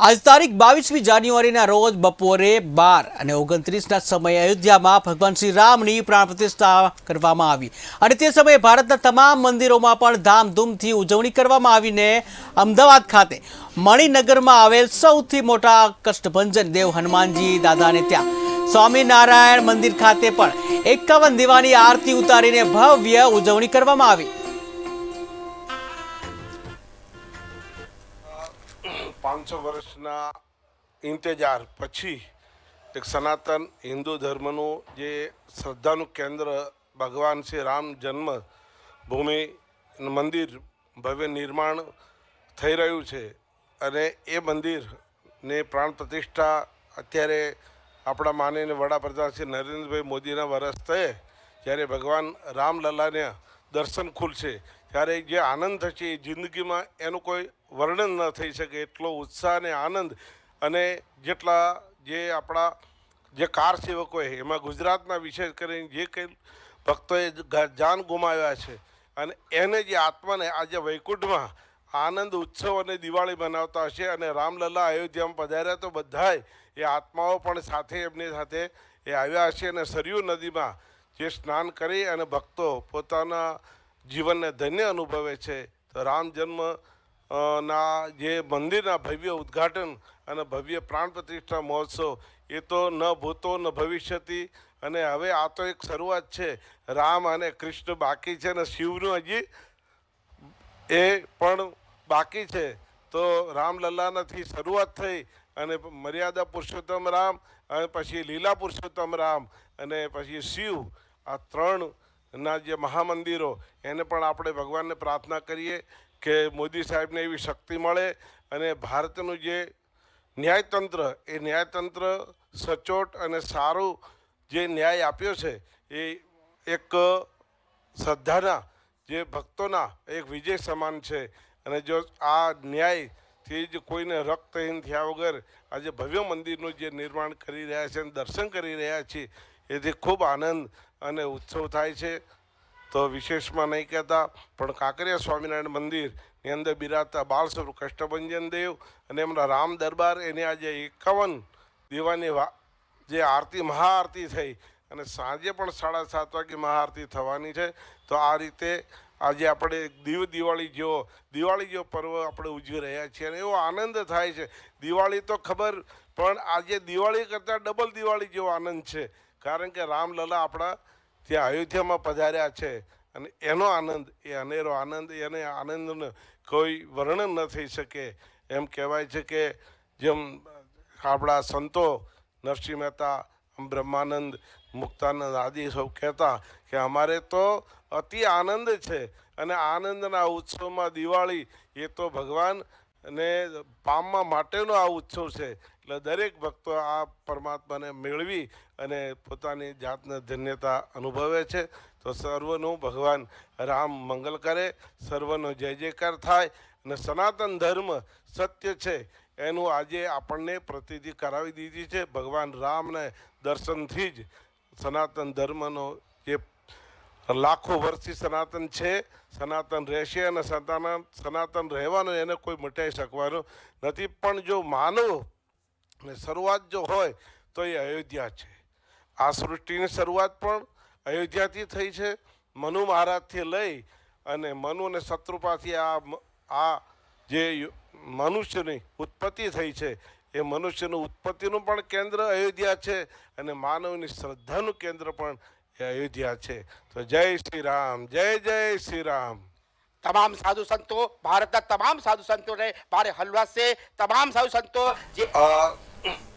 આજ તારીખ બાવીસમી જાન્યુઆરીના રોજ બપોરે બાર અને ઓગણત્રીસના સમયે અયોધ્યામાં ભગવાન શ્રી રામની પ્રાણ પ્રતિષ્ઠા કરવામાં આવી. અને તે સમયે ભારતના તમામ મંદિરોમાં પણ ધામધૂમથી ઉજવણી કરવામાં આવીને અમદાવાદ ખાતે મણિનગરમાં આવેલ સૌથી મોટા કષ્ટભંજન દેવ હનુમાનજી દાદાને ત્યાં સ્વામિનારાયણ મંદિર ખાતે પણ એકાવન દીવાની આરતી ઉતારીને ભવ્ય ઉજવણી કરવામાં આવી. પાંચસો વર્ષના ઇંતજાર પછી એક સનાતન હિન્દુ ધર્મનું જે શ્રદ્ધાનું કેન્દ્ર ભગવાન શ્રી રામ જન્મ ભૂમિ મંદિર ભવ્ય નિર્માણ થઈ રહ્યું છે અને એ મંદિરને પ્રાણ પ્રતિષ્ઠા અત્યારે આપણા માનીને વડાપ્રધાન શ્રી નરેન્દ્રભાઈ મોદીના વરસ થયે જ્યારે ભગવાન રામલલ્લાને દર્શન ખુલશે. ત્યારે જે આનંદ થશે એ જિંદગીમાં એનું કોઈ વર્ણન ન થઈ શકે. એટલો ઉત્સાહ અને આનંદ અને જેટલા જે આપણા જે કાર સેવકોએ એમાં ગુજરાતના વિશેષ કરીને જે કંઈ ભક્તોએ જાન ગુમાવ્યા છે અને એને જે આત્માને આજે વૈકુંઠમાં આનંદ, ઉત્સવ અને દિવાળી મનાવતા હશે અને રામલલ્લા અયોધ્યામાં પધાર્યા તો બધાય એ આત્માઓ પણ સાથે એમની સાથે એ આવ્યા હશે અને સરયુ નદીમાં જે સ્નાન કરી અને ભક્તો પોતાના જીવનને ધન્ય અનુભવે છે. તો રામ જન્મ ના જે મંદિરના ભવ્ય ઉદ્ઘાટન અને ભવ્ય પ્રાણ પ્રતિષ્ઠા મહોત્સવ, એ તો ન ભૂતો ન ભવિષ્યથી અને હવે આ તો એક શરૂઆત છે. રામ અને કૃષ્ણ બાકી છે અને શિવનું હજી એ પણ બાકી છે. તો રામલલ્લાનાથી શરૂઆત થઈ અને મર્યાદા પુરુષોત્તમ રામ અને પછી લીલા પુરુષોત્તમ રામ અને પછી શિવ, આ ત્રણ ના, જે મહામંદિરો, એને પણ આપણે ભગવાનને પ્રાર્થના કરીએ કે મોદી સાહેબને એવી શક્તિ મળે અને ભારતનું જે ન્યાયતંત્ર, એ ન્યાયતંત્ર સચોટ અને સારું જે ન્યાય આપ્યો છે, એ એક શ્રદ્ધાના, જે ભક્તોના, એક વિજય સમાન છે. અને જો આ ન્યાયથી જ કોઈને રક્તહીન થયા વગર આજે ભવ્ય મંદિરનું જે નિર્માણ કરી રહ્યા છે અને દર્શન કરી રહ્યા છીએ એથી ખૂબ આનંદ અને ઉત્સવ થાય છે. તો વિશેષમાં નહીં કહેતા, પણ કાંકરિયા સ્વામિનારાયણ મંદિરની અંદર બિરાજતા બાળ સ્વરૂપ કષ્ટભંજન દેવ અને એમના રામ દરબાર, એની આજે એકાવન દીવાની જે આરતી, મહાઆરતી થઈ અને સાંજે પણ સાડા સાત વાગે મહાઆરતી થવાની છે. તો આ રીતે આજે આપણે દીવ દિવાળી જેવો દિવાળી જેવો પર્વ આપણે ઉજવી રહ્યા છીએ અને એવો આનંદ થાય છે. દિવાળી તો ખબર, પણ આજે દિવાળી કરતાં ડબલ દિવાળી જેવો આનંદ છે. કારણ કે રામલલા આપણા ત્યાં અયોધ્યામાં પધાર્યા છે અને એનો આનંદ, એ અનેરો આનંદ, એને આનંદનો કોઈ વર્ણન ન થઈ શકે. એમ કહેવાય છે કે જેમ આપણા સંતો નરસિંહ મહેતા બ્રહ્માનંદ, મુક્તાનંદ આદિ સૌ કહેતા કે અમારે તો અતિ આનંદ છે. અને આનંદના ઉત્સવમાં દિવાળી, એ તો ભગવાન ને પામવા માટેનો આ ઉત્સવ છે. એટલે દરેક ભક્તો આ પરમાત્માને મેળવી અને પોતાની જાતને ધન્યતા અનુભવે છે. તો સર્વનું ભગવાન રામ મંગલ કરે, સર્વનો જય જયકાર થાય અને સનાતન ધર્મ સત્ય છે. એનું આજે આપણને પ્રતિતિ કરાવી દીધી છે. ભગવાન રામને દર્શનથી જ સનાતન ધર્મનો જે લાખો વર્ષથી સનાતન છે, સનાતન રહેશે અને સનાતન સનાતન રહેવાનું એને કોઈ મટાઈ શકવાનું નથી. પણ જો માનવ ને શરૂઆત જો હોય, તો એ અયોધ્યા છે. આ સૃષ્ટિની શરૂઆત પણ અયોધ્યાથી થઈ છે. મનુ મહારાજથી લઈ અને મનુ અને શત્રુપાથી આ આ જે મનુષ્યની ઉત્પત્તિ થઈ છે, એ મનુષ્યનું ઉત્પત્તિનું પણ કેન્દ્ર અયોધ્યા છે અને માનવની શ્રદ્ધાનું કેન્દ્ર પણ એ અયોધ્યા છે. તો જય શ્રી રામ જય જય શ્રી રામ. તમામ સાધુ સંતો ભારતના તમામ સાધુ સંતોને મારે હલવા से તમામ સાધુ સંતો જે